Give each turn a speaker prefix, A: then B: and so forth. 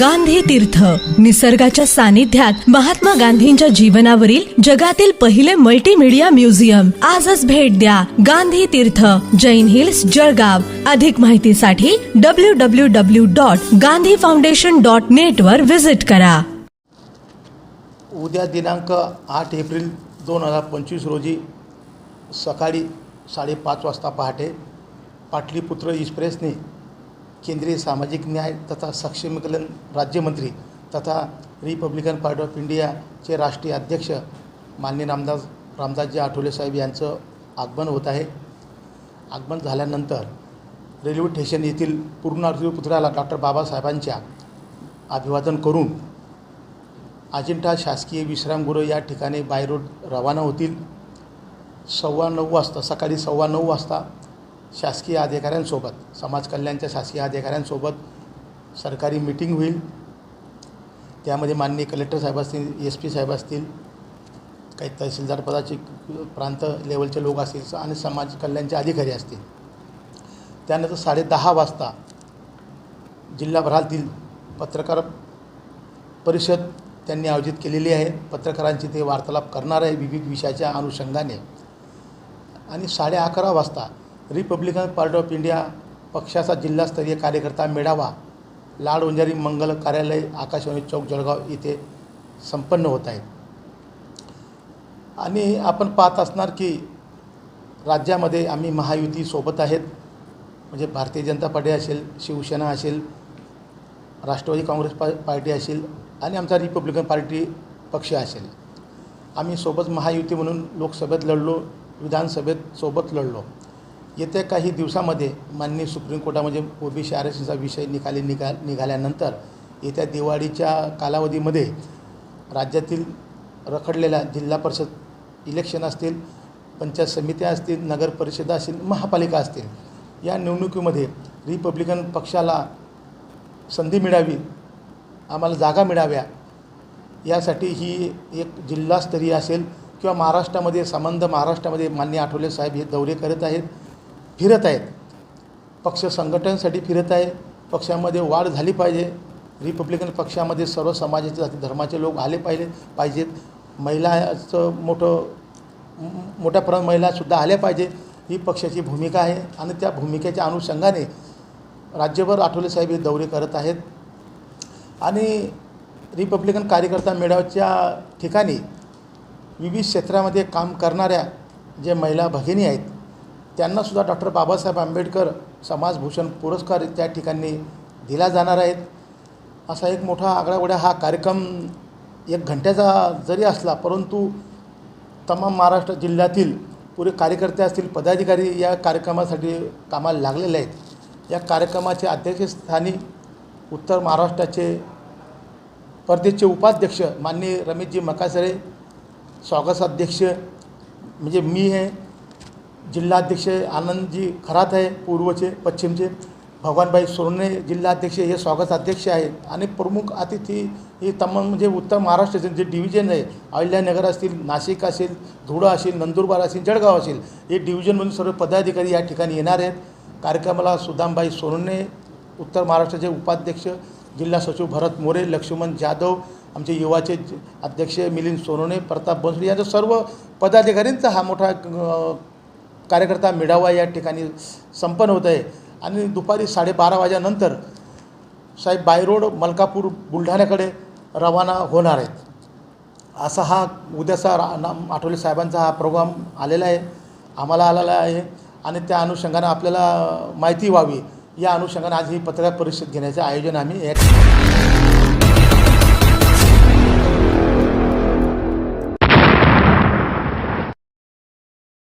A: गांधी तीर्थ. निसर्गाच्या सानिध्यात महात्मा गांधींच्या जीवनावरील जगातील पहिले मल्टीमीडिया म्युझियम आजच भेट द्या गांधी तीर्थ जैन हिल्स जळगाव. अधिक माहितीसाठी W W W dot Gandhi foundation dot net वर व्हिजिट करा.
B: उद्या दिनांक आठ एप्रिल दोन हजार पंचवीस रोजी सकाळी साडेपाच वाजता पहाटे पाटलीपुत्र एक्सप्रेसने केंद्रीय सामाजिक न्याय तथा सक्षमीकरण राज्यमंत्री तथा रिपब्लिकन पार्टी ऑफ इंडियाचे राष्ट्रीय अध्यक्ष माननीय रामदास रामदासजी आठवले साहेब यांचं आगमन होत आहे. आगमन झाल्यानंतर रेल्वे स्टेशन येथील पूर्णार्थी पुतळ्याला डॉक्टर बाबासाहेबांच्या अभिवादन करून अजिंठा शासकीय विश्रामगृह या ठिकाणी बाय रोड रवाना होतील. सव्वा नऊ वाजता सकाळी सव्वा नऊ वाजता शासकीय अधिकाऱ्यांसोबत समाज कल्याणच्या शासकीय अधिकाऱ्यांसोबत सरकारी मिटिंग होईल. त्यामध्ये माननीय कलेक्टर साहेब असतील एस पी साहेब असतील काही तहसीलदार पदाचे प्रांत लेवलचे लोक असतील आणि समाज कल्याणचे अधिकारी असतील. त्यानंतर साडेदहा वाजता जिल्हाभरातील पत्रकार परिषद त्यांनी आयोजित केलेली आहे. पत्रकारांची ते वार्तालाप करणार आहे विविध विषयाच्या अनुषंगाने. आणि साडे अकरा वाजता रिपब्लिकन पार्टी ऑफ इंडिया पक्षाचा जिल्हास्तरीय कार्यकर्ता मेळावा लाड ओंजारी मंगल कार्यालय आकाशवाणी चौक जळगाव इथे संपन्न होत आहे आणि आपण पाहत असणार की राज्यामध्ये आम्ही महायुती सोबत आहेत. म्हणजे भारतीय जनता पार्टी असेल शिवसेना असेल राष्ट्रवादी काँग्रेस पा पार्टी असेल आणि आमचा रिपब्लिकन पार्टी पक्ष असेल. आम्ही सोबत महायुती म्हणून लोकसभेत लढलो विधानसभेत सोबत लढलो. येत्या काही दिवसामध्ये माननीय सुप्रीम कोर्टामध्ये ओबीसी आरक्षणाचा विषय निकाली निघा निघाल्यानंतर येत्या दिवाळीच्या कालावधीमध्ये राज्यातील रखडलेल्या जिल्हा परिषद इलेक्शन असतील पंचायत समित्या असतील नगर परिषदा असतील महापालिका असतील या निवडणुकीमध्ये रिपब्लिकन पक्षाला संधी मिळावी आम्हाला जागा मिळाव्या यासाठी ही एक जिल्हास्तरीय असेल किंवा महाराष्ट्रामध्ये संबंध महाराष्ट्रामध्ये मान्य आठवले साहेब हे दौरे करत आहेत. फिरत आहेत. पक्ष संघटनेसाठी फिरत आहे. पक्षामध्ये वाढ झाली पाहिजे. रिपब्लिकन पक्षामध्ये सर्व समाजाचे जाती धर्माचे लोक आले पाहिजे पाहिजेत. महिलाचं मोठं मोठ्या प्रमाणात महिलासुद्धा आल्या पाहिजे. ही पक्षाची भूमिका आहे आणि त्या भूमिकेच्या अनुषंगाने राज्यभर आठवले साहेब हे दौरे करत आहेत. आणि रिपब्लिकन कार्यकर्ता मेळाव्याच्या ठिकाणी विविध क्षेत्रामध्ये काम करणाऱ्या जे महिला भगिनी आहेत त्यांनासुद्धा डॉक्टर बाबासाहेब आंबेडकर समाजभूषण पुरस्कार त्या ठिकाणी दिला जाणार आहेत. असा एक मोठा आगळावेढा हा कार्यक्रम एक घंट्याचा जरी असला परंतु तमाम महाराष्ट्र जिल्ह्यातील पुरे कार्यकर्ते असतील पदाधिकारी या कार्यक्रमासाठी कामाला लागलेले आहेत. या कार्यक्रमाचे अध्यक्षस्थानी उत्तर महाराष्ट्राचे परदेशचे उपाध्यक्ष माननीय रमेशजी मकासरे स्वागताध्यक्ष म्हणजे मी हे जिल्हाध्यक्ष आनंदजी खरात आहे पूर्वचे पश्चिमचे. भगवानबाई सोरणे जिल्हाध्यक्ष हे स्वागताध्यक्ष आहेत. आणि प्रमुख अतिथी हे तमाम म्हणजे उत्तर महाराष्ट्राचे जे डिव्हिजन आहे अहिल्यानगर असतील नाशिक असेल धुळं असेल नंदुरबार असेल जळगाव असेल हे डिव्हिजनमधून सर्व पदाधिकारी या ठिकाणी येणार आहेत. कार्यक्रमाला सुदामबाई सोरणे उत्तर महाराष्ट्राचे उपाध्यक्ष जिल्हा सचिव भरत मोरे लक्ष्मण जाधव आमचे युवाचे अध्यक्ष मिलिंद सोनवणे प्रताप बनसोडे यांच्या सर्व पदाधिकाऱ्यांचा हा मोठा कार्यकर्ता मेळावा या ठिकाणी संपन्न होत आहे. आणि दुपारी साडेबारा वाजेनंतर साहेब बायरोड मलकापूर बुलढाण्याकडे रवाना होणार आहेत. असा हा उद्याचा नाम आठवले साहेबांचा हा प्रोग्राम आलेला आहे. आम्हाला आलेला आहे. आणि त्या अनुषंगानं आपल्याला माहिती व्हावी. या अनुषंगानं आज ही पत्रकार परिषद घेण्याचं आयोजन आम्ही या